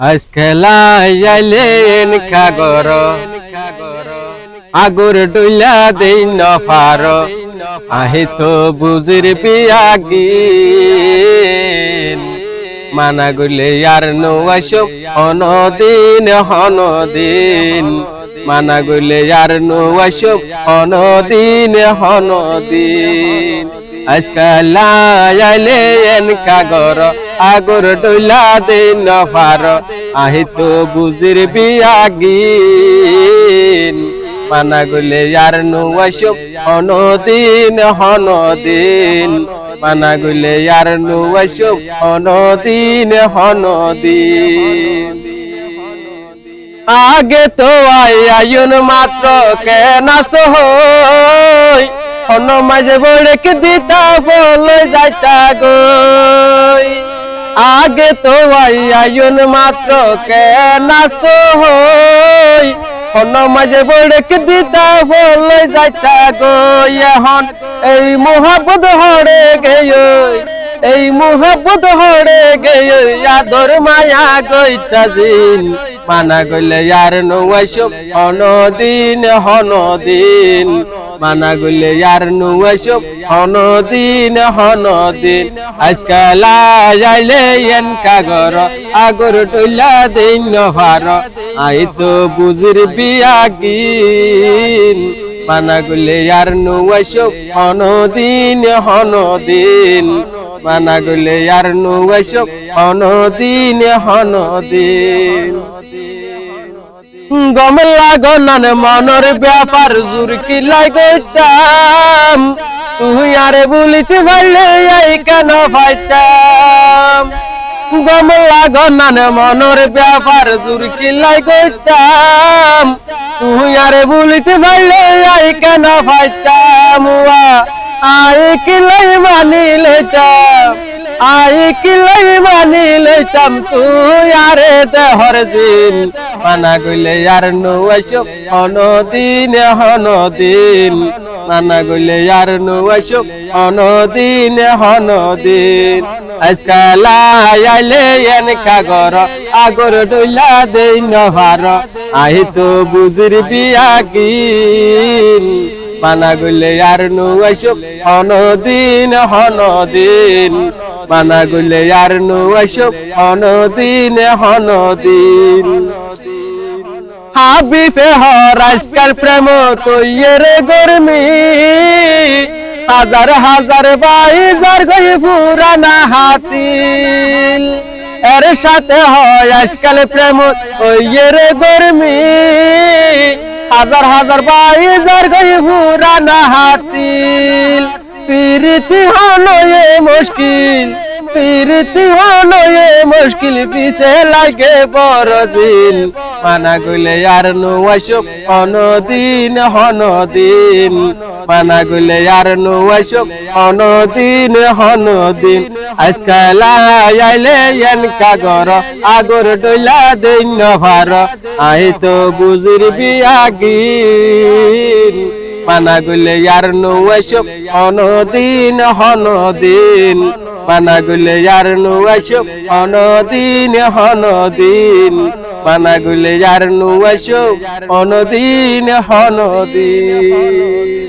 আজ খেলাই আইলেন খাগর। আগর ডইলা দেই নফার। আহি তো বুজির বিয়াগিন মানা গুলে আর নোয়াইসব অনদিন হনদিন মানা গুলে আর নোয়াইসব অনদিন হনদিন আজকাল আইলে এন কাগর আগর ডইলা দিন নফার আহি তো বুজির বিয়াগিন। মানা গুলে আর নোয়াইসব অনদিন হনদিন মানা গুলে আর নোয়াইসব হনদিন হনদিন আগে তো আই আয়ুন মাত্র কেনা সহই। অন্য মাঝে বড়েকে দিতা বলে যাইতা গই আগে তো আয়ুন মাত্র কেনা সহই অন্য মাঝে বড়েকে দিতা বলে যাইতা গই এখন? এই মোহাবত হরে গেয় এই মোহাবত হরে গেয় আদর মায়া গইতা দিন। মানা গলে ইয়ার নৌয়াইসব হনদিন হনদিন মানা গলে ইয়ার নৌয়াইসব হনদিন হনদিন। আজকাল আইলে এন কাগর আগর টইলা দিন নভার আই তো বুজির বিয়াগিন মানা গলে ইয়ার নৌয়াইসব হনদিন হনদিন। মানা গলে ইয়ার নৌয়াইসব হনদিন হনদিন। গম লাগনান মনর ব্যাপার জুরকি লাগতাম তুই আরে বলিতে পারলে এই কেন পাইতাম? গম লাগনান মনর ব্যাপার জুরকি লাগতাম তুই আরে বলিতে পারলে এই কেন পাইতাম? আই কিলাই মানি লইতাম আই কিলাই মানি লইতাম তুই আরে দেহর দিন। মানা গইলে আর নৌয়াইসব হনদিন হনদিন মানা গইলে আর নৌয়াইসব হনদিন হনদিন আজকাল আইলে এন কাগর আগর ডইলা দেই নভার। আহি তো বুজির বিয়াগিন মানা গইলে আর নৌয়াইসব। হনদিন হনদিন। মানা গইলে আর নৌয়াইসব। হনদিন হনদিন। হাবিফে হর, আজকাল প্রেম তৈয়ের গরমি। হাজার হাজার বাইজার গই পুরানা হাতিল। এর সাথে হয় আজকাল প্রেম তৈয়ের গরমি। হাজার হাজার বাইজার গই পুরানা হাতিল প্রীতি হলো এ মুশকিল। প্রীতি হলো এ মুশকিল পিছে লাগে বড় দিন মানা গুলে আর নোয়াইসব অনদিন হনদিন। মানা গলে আর নোয়াইসব অনদিন হনদিন। আজকাল আইলে এন কাগর আগর ডইলা দিন ভার। আই তো বুজির বিয়াগিন মানা গুলে আর নোয়াইসব অনদিন হনদিন পানা গুলে আর নোয়াইসব অনদিন হনদিন পানা গুলে আর নোয়াইসব অনদিন হনদিন